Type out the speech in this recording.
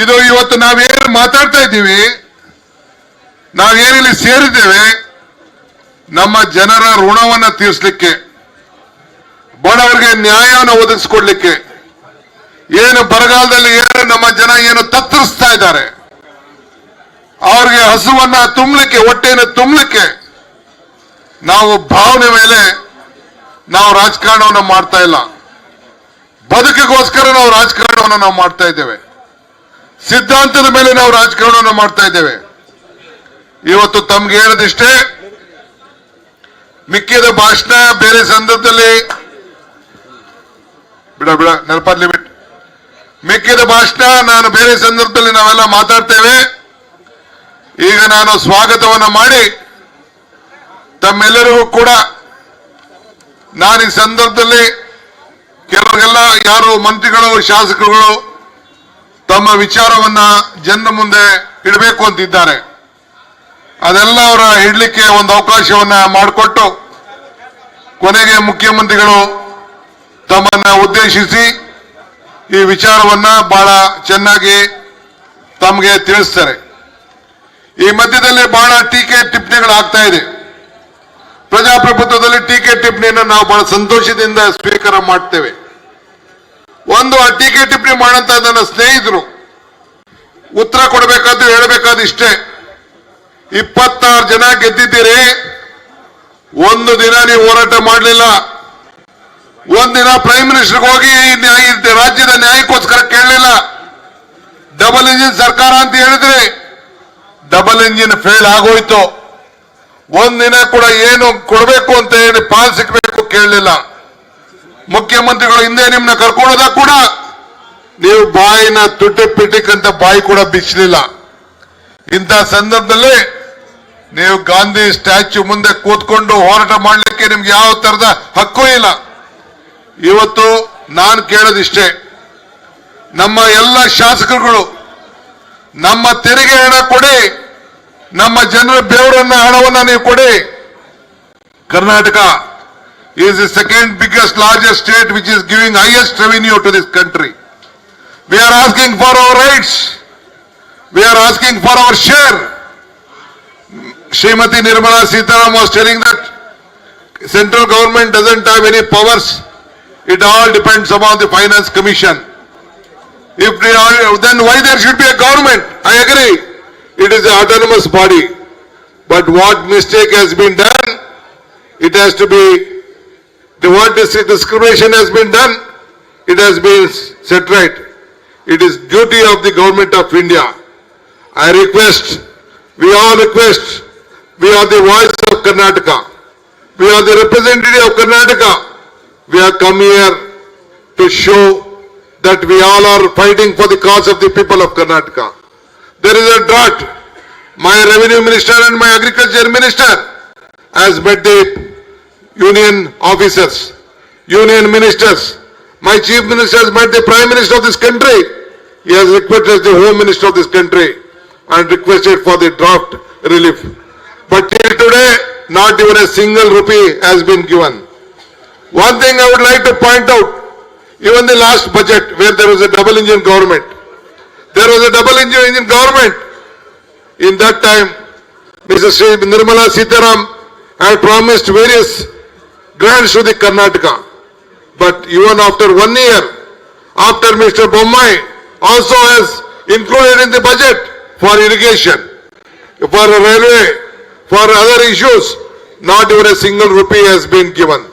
ಇದು ಇವತ್ತು ನಾವೇನು ಮಾತಾಡ್ತಾ ಇದ್ದೀವಿ, ನಾವೇನಿಲ್ಲಿ ಸೇರಿದ್ದೇವೆ, ನಮ್ಮ ಜನರ ಋಣವನ್ನ ತೀರಿಸಲಿಕ್ಕೆ, ಬಡವರಿಗೆ ನ್ಯಾಯವನ್ನು ಒದಗಿಸ್ಕೊಡ್ಲಿಕ್ಕೆ, ಏನು ಬರಗಾಲದಲ್ಲಿ ಏನು ನಮ್ಮ ಜನ ಏನು ತತ್ತರಿಸ್ತಾ ಇದ್ದಾರೆ, ಅವ್ರಿಗೆ ಹಸುವನ್ನ ತುಂಬಲಿಕ್ಕೆ, ಹೊಟ್ಟೆಯನ್ನು ತುಂಬಲಿಕ್ಕೆ, ನಾವು ಭಾವನೆ ಮೇಲೆ ನಾವು ರಾಜಕಾರಣವನ್ನು ಮಾಡ್ತಾ ಇಲ್ಲ. ಬದುಕಿಗೋಸ್ಕರ ನಾವು ರಾಜಕಾರಣವನ್ನು ನಾವು ಮಾಡ್ತಾ ಇದ್ದೇವೆ. ಸಿದ್ಧಾಂತದ ಮೇಲೆ ನಾವು ರಾಜಕಾರಣವನ್ನು ಮಾಡ್ತಾ ಇದ್ದೇವೆ. ಇವತ್ತು ತಮ್ಗೆ ಹೇಳದಿಷ್ಟೇ ಮಿಕ್ಕಿದ ಭಾಷಣ ಬೇರೆ ಸಂದರ್ಭದಲ್ಲಿ, ಬಿಡ ಬಿಡ ನೆನಪಲ್ಲಿ ಬಿಟ್ಟು ಮಿಕ್ಕಿದ ಭಾಷಣ ನಾನು ಬೇರೆ ಸಂದರ್ಭದಲ್ಲಿ ನಾವೆಲ್ಲ ಮಾತಾಡ್ತೇವೆ. ಈಗ ನಾನು ಸ್ವಾಗತವನ್ನು ಮಾಡಿ, ತಮ್ಮೆಲ್ಲರಿಗೂ ಕೂಡ ನಾನು ಈ ಸಂದರ್ಭದಲ್ಲಿ ಕೆಲವರಿಗೆಲ್ಲ ಯಾರು ಮಂತ್ರಿಗಳು, ಶಾಸಕರುಗಳು ತಮ್ಮ ವಿಚಾರವನ್ನ ಜನರ ಮುಂದೆ ಇಡಬೇಕು ಅಂತಿದ್ದಾರೆ. ಅದೆಲ್ಲ ಅವರ ಇಡ್ಲಿಕ್ಕೆ ಒಂದು ಅವಕಾಶವನ್ನ ಮಾಡಿಕೊಟ್ಟು ಕೊನೆಗೆ ಮುಖ್ಯಮಂತ್ರಿಗಳು ತಮ್ಮನ್ನ ಉದ್ದೇಶಿಸಿ ಈ ವಿಚಾರವನ್ನ ಬಹಳ ಚೆನ್ನಾಗಿ ತಮಗೆ ತಿಳಿಸ್ತಾರೆ. ಈ ಮಧ್ಯದಲ್ಲಿ ಬಹಳ ಟೀಕೆ ಟಿಪ್ಪಣಿಗಳು ಆಗ್ತಾ ಇದೆ. ಪ್ರಜಾಪ್ರಭುತ್ವದಲ್ಲಿ ಟೀಕೆ ಟಿಪ್ಪಣಿಯನ್ನು ನಾವು ಬಹಳ ಸಂತೋಷದಿಂದ ಸ್ವೀಕಾರ ಮಾಡ್ತೇವೆ. ಒಂದು ಆ ಟೀಕೆ ಟಿಪ್ಪಣಿ ಮಾಡಂತ ನನ್ನ ಸ್ನೇಹಿತರು, ಉತ್ತರ ಕೊಡಬೇಕಾದ್ರು ಹೇಳಬೇಕಾದ ಇಷ್ಟೇ. ಇಪ್ಪತ್ತಾರು ಜನ ಗೆದ್ದಿದ್ದೀರಿ, ಒಂದು ದಿನ ನೀವು ಹೋರಾಟ ಮಾಡಲಿಲ್ಲ. ಒಂದಿನ ಪ್ರೈಮ್ ಮಿನಿಸ್ಟರ್ಗೆ ಹೋಗಿ ರಾಜ್ಯದ ನ್ಯಾಯಕ್ಕೋಸ್ಕರ ಕೇಳಲಿಲ್ಲ. ಡಬಲ್ ಇಂಜಿನ್ ಸರ್ಕಾರ ಅಂತ ಹೇಳಿದ್ರಿ ಡಬಲ್ ಇಂಜಿನ್ ಫೇಲ್ ಆಗೋಯ್ತು. ಒಂದಿನ ಕೂಡ ಏನು ಕೊಡಬೇಕು ಅಂತ ಹೇಳಿ ಪಾಲ್ ಸಿಗಬೇಕು ಕೇಳಲಿಲ್ಲ. ಮುಖ್ಯಮಂತ್ರಿಗಳು ಹಿಂದೆ ನಿಮ್ಮನ್ನ ಕರ್ಕೊಳ್ಳೋದ ಕೂಡ ನೀವು ಬಾಯಿನ ತುಟ್ಟಿ ಪಿಟಿಕ್ ಅಂತ ಬಾಯಿ ಕೂಡ ಬಿಚ್ಚಲಿಲ್ಲ ಇಂಥ ಸಂದರ್ಭದಲ್ಲಿ ನೀವು ಗಾಂಧಿ ಸ್ಟ್ಯಾಚ್ಯೂ ಮುಂದೆ ಕೂತ್ಕೊಂಡು ಹೋರಾಟ ಮಾಡಲಿಕ್ಕೆ ನಿಮ್ಗೆ ಯಾವ ತರದ ಹಕ್ಕು ಇಲ್ಲ. ಇವತ್ತು ನಾನು ಕೇಳೋದಿಷ್ಟೇ, ನಮ್ಮ ಎಲ್ಲ ಶಾಸಕರುಗಳು ನಮ್ಮ ತೆರಿಗೆ ಹಣ ಕೊಡಿ, ನಮ್ಮ ಜನರ ಬೆವರನ್ನ ಹಣವನ್ನ ನೀವು ಕೊಡಿ. Karnataka is the second biggest largest state which is giving highest revenue to this country. We are asking for our rights. We are asking for our share. Srimati Nirmala Sitaram was telling that central government doesn't have any powers. It all depends upon the finance commission. If they are, then why there should be a government? I agree. It is an autonomous body. But what mistake has been done, it has to be, the dis- discrimination has been done, it has been set right. It is duty of the government of India. I request, we all request, we are the voice of Karnataka. We are the representative of Karnataka. We have come here to show that we all are fighting for the cause of the people of Karnataka. There is a drought. My revenue minister and my agriculture minister has met the union officers, union ministers. My chief minister has met the prime minister of this country. He has requested the home minister of this country and requested for the draft relief. But till today, not even a single rupee has been given. One thing I would like to point out, even the last budget where there was a double engine government, there was a double engine government. In that time, Mrs. Nirmala Sitaram had promised various to the Karnataka. But even after one year, after Mr. Bommai also has included in the budget for irrigation, for railway, for other issues, not even a single rupee has been given.